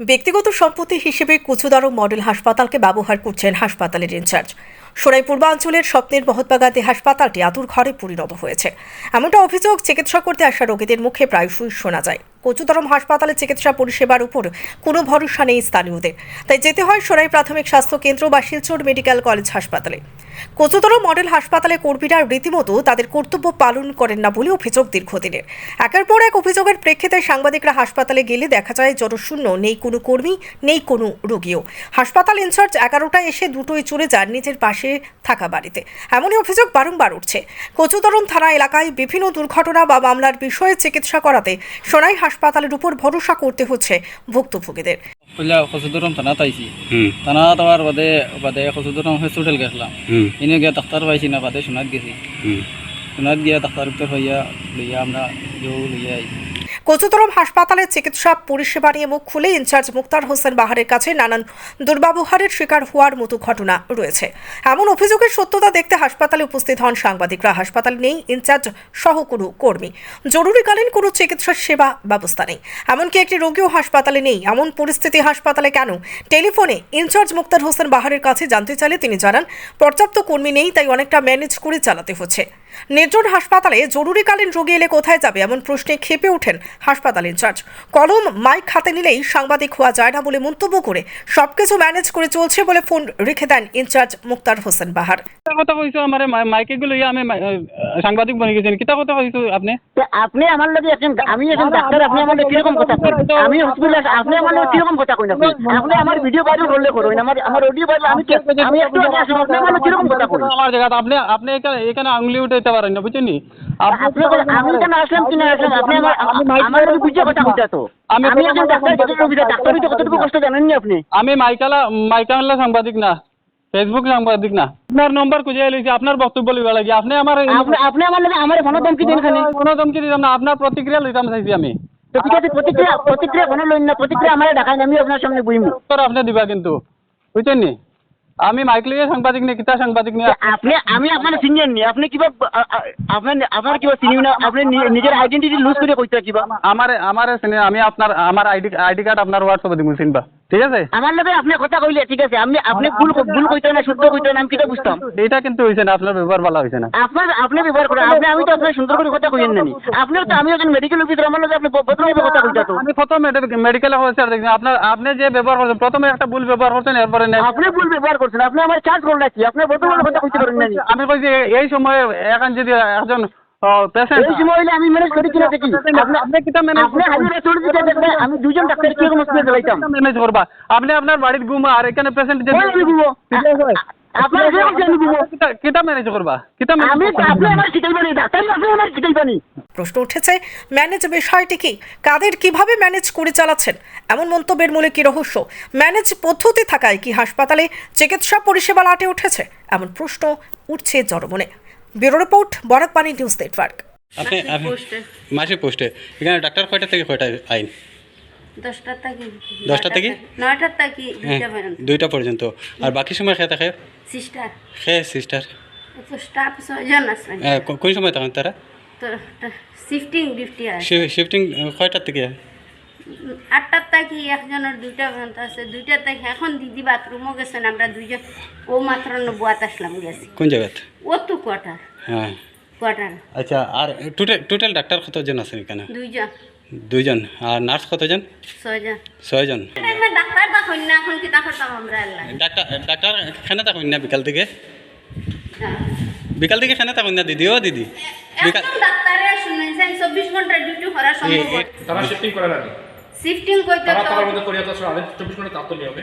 ব্যক্তিগত সম্পত্তি হিসেবে কুচুদারো মডেল হাসপাতালকে ব্যবহার করছেন হাসপাতালের ইনচার্জ। সোনাই পূর্বাঞ্চলের স্বপ্নের মহাত্মা হাসপাতালটি আতুর ঘরে পরিণত হয়েছে। এমনটা অভিযোগ চিকিৎসা করতে আসা রোগীদের মুখে প্রায়শই শোনা যায়। কচুদরম হাসপাতালে চিকিৎসা পরিষেবার উপর কোনো ভরসা নেই স্থানীয়দের। তাই যেতে হয় সোনাই প্রাথমিক স্বাস্থ্য কেন্দ্র বা শিলচর মেডিকেল কলেজ হাসপাতালে। কচুদরম মডেল হাসপাতালে কর্মীরা রীতিমতো তাদের কর্তব্য পালন করেন না বলে অভিযোগ দীর্ঘদিনের। একের পর এক অভিযোগের প্রেক্ষিতে সাংবাদিকরা হাসপাতালে গেলে দেখা যায়, জনশূন্য নেই কোনো কর্মী, নেই কোনো রোগীও। হাসপাতাল ইনচার্জ এগারোটায় এসে দুটোই চলে যান নিজের পাশে থাকা বাড়িতে। এমনই অভিযোগ বারংবার উঠছে। কচুদরম থানা এলাকায় বিভিন্ন দুর্ঘটনা বা মামলার বিষয়ে চিকিৎসা করাতে সোনাই হাসপাতালের উপর ভরসা করতে হচ্ছে ভুক্তভোগীদের। পয়লা খসুদরম থানাত আবার বাদে বাদে খসুদরম হসপিটাল গেছিলাম। হুম। এনে গিয়া ডাক্তার পাইছি না বাদে সোনাত গেছি। সোনাত গিয়া ডাক্তার উত্তর হইয়া লইয়া আমরা লইয়া আইছি। কচুতরম হাসপাতালের চিকিৎসা পরিষেবা নিয়ে মুখ খুলে ইনচার্জ মুক্তার হোসেন বাহারের কাছে নানান দুর্ব্যবহারের শিকার হওয়ার মতো ঘটনা রয়েছে। এমন অভিযোগের সত্যতা দেখতে হাসপাতালে উপস্থিত হন সাংবাদিকরা। হাসপাতাল নেই, ইনচার্জ সহ কোনো কর্মী। জরুরিকালীন কোনো চিকিৎসা সেবা ব্যবস্থা নেই। এমনকি একটি রোগীও হাসপাতালে নেই। এমন পরিস্থিতি হাসপাতালে কেন? টেলিফোনে ইনচার্জ মুক্তার হোসেন বাহারের কাছে জানতে চাইলে তিনি জানান, পর্যাপ্ত কর্মী নেই, তাই অনেকটা ম্যানেজ করে চালাতে হচ্ছে। নির্জন হাসপাতালে জরুরিকালীন রোগী এলে কোথায় যাবে? এমন প্রশ্নে খেপে ওঠেন হাসপাতাল ইনচার্জ কলম মাইক হাতে নিলেই সাংবাদিক হওয়া যায় না বলে মন্তব্য করে সবকিছু ম্যানেজ করে চলছে বলে ফোন রেখে দেন ইনচার্জ মুক্তার হোসেন বাহার। কথা কইছো? আমার মাইকে গুলো আমি সাংবাদিক বনি গেছেন। কিতা কথা কইছো আপনি? আপনি আমার লগে একজন আমি একজন ডাক্তার আপনি আমার লগে কীরকম কথা আমি হসপিটাল আপনি আমার লগে কীরকম কথা কই না আপনি আমার ভিডিও করলে করুন আমার আমার অডিও ভাইরাল আমি আমি একটু আপনি আমার লগে কীরকম কথা কই আমার জায়গা আপনি আপনি এখানে আঙুলি উঠাইতে পারেন না বুঝছেন আমি কেন আসলাম কি না আসলাম? আপনি আমার আমার বুঝে কথা কইতা তো আমি- আমি একজন ডাক্তার যতটুকু বুঝা কতটুকু কষ্ট জানেন আপনি? আমি মাইকালা মাইকালা সাংবাদিক না ফেসবুক সাংবাদিক না। আপনার নম্বর খুঁজে লইছি আপনার বক্তব্য লিবা লাগে। আপনি আমার আপনি আপনি আমার লগে আমার ফোন ধমকি দেন খালি। কোনো ধমকি দিতাম না আপনার প্রতিক্রিয়া লইতাম চাইছি আমি। ঠিক আছে প্রতিক্রিয়া প্রতিক্রিয়া কোনো লইন না প্রতিক্রিয়া আমার দেখাই আমি আপনার সামনে উত্তর আপনি দিবা কিন্তু। বুঝছেন নি আমি মাইক লিয়ে সাংবাদিক নিয়ে কিতা সাংবাদিক নিয়ে? আপনি আমি আপনার সিনিয়র নি আপনি কিবা আপনার আপনার কিবা সিনিয়র না আপনি নি- নিজের আইডেন্টিটি লুজ করে কইতা কিবা? আমার আমার সিনিয়র আমি আপনার আমার আইডি আইডি কার্ড আপনার হোয়াটসঅ্যাপে দিব চিনবা? ঠিক আছে? আমার লগে আপনি কথা কইলে ঠিক আছে? আপনি ভুল ভুল কইতে না শুদ্ধ কইতে না আমি কিটা বুঝতাম? এটা কিন্তু হয়েছে না আপনার ব্যবহার ভালো হয়েছে না। আপনার আপনি ব্যবহার করেন আপনি আমি তো আপনার সুন্দর করে কথা কইেন না আপনি তো আমি একজন মেডিকেল অফিসার আমার লগে আপনি কথা কইতা তো আমি প্রথম মেডিকেলে হয়েছে আর দেখছি। আপনার আপনি যে ব্যবহার করছেন প্রথমে একটা ভুল ব্যবহার করছেন এরপরে নেই আপনি ভুল ব্যবহার করছেন আপনি আমার চার্জ করলেন কি? আপনি কথা কইতে পারেন না আমি বলছি এই সময়ে এখন যদি একজন পেশেন্ট এই সময় হইলে আমি ম্যানেজ করি কিনা দেখি? আপনি আপনি ম্যানেজ আপনি হাজিরা চলে দিতে দেখবেন আমি দুজন ডাক্তার কি রকম হসপিটালে যাইতাম ম্যানেজ করবা? আপনি আপনার বাড়ির ঘুম আর এখানে পেশেন্ট যে ওই আমি বুঝব আপনার কীরকম জানি বুঝব কিতা- কিতা ম্যানেজ করবা? কিতা আমি আপনি আমার শিখাইবানি ডাক্তার আপনি আমার শিখাইবানি প্রশ্ন উঠেছে ম্যানেজ বিষয়টি কি? কাদের কীভাবে ম্যানেজ করে চালাচ্ছেন? এমন মন্তব্যের মূলে কি রহস্য? ম্যানেজ পদ্ধতি থাকায় কি হাসপাতালে চিকিৎসা পরিষেবা লাটে উঠেছে? এমন প্রশ্ন উঠছে জনমনে। Bureau report Barakbani news network. আপনি আপনি পোস্টে। পোস্টে। এখানে ডাক্তার কয়টা থেকে কয়টা আইন? দশটা থেকে? হ্যাঁ দুইটা পর্যন্ত। আর বাকি সময় খেয়ে? থাকে সিস্টার। খেয়ে সিস্টার। আছে। কোন সময় থাকেন তারা? শিফটিং শিফটিং কয়টার থেকে? আটটার থেকে একজনের দুইটা পর্যন্ত আছে দুইটার থেকে এখন দিদি বাথরুমও গেছেন আমরা দুইজন ও মাত্র নব্বয়াত আসলাম গেছি। কোন জায়গাত? ও তো কোয়ার্টার। হ্যাঁ। কোয়ার্টার। আচ্ছা আর টোটাল টোটাল ডাক্তার কতজন আছেন এখানে? দুইজন। দুইজন। আর নার্স কতজন? ছয়জন। ছয়জন। এখানে ডাক্তার বা কন্যা এখন কি তা করতাম আমরা আল্লাহ। ডাক্তার ডাক্তার খানে থাকুন না বিকাল থেকে বিকাল থেকে খানে থাকুন না দিদি ও দিদি। বিকাল শুনেছেন চব্বিশ ঘণ্টা ডিউটি করা সম্ভব তারা শিফটিং করে লাগে। শিফটিং করতে তারা তো তার মধ্যে করিয়া তো আসলে আড়াই চব্বিশ ঘণ্টা তার তো নিয়মে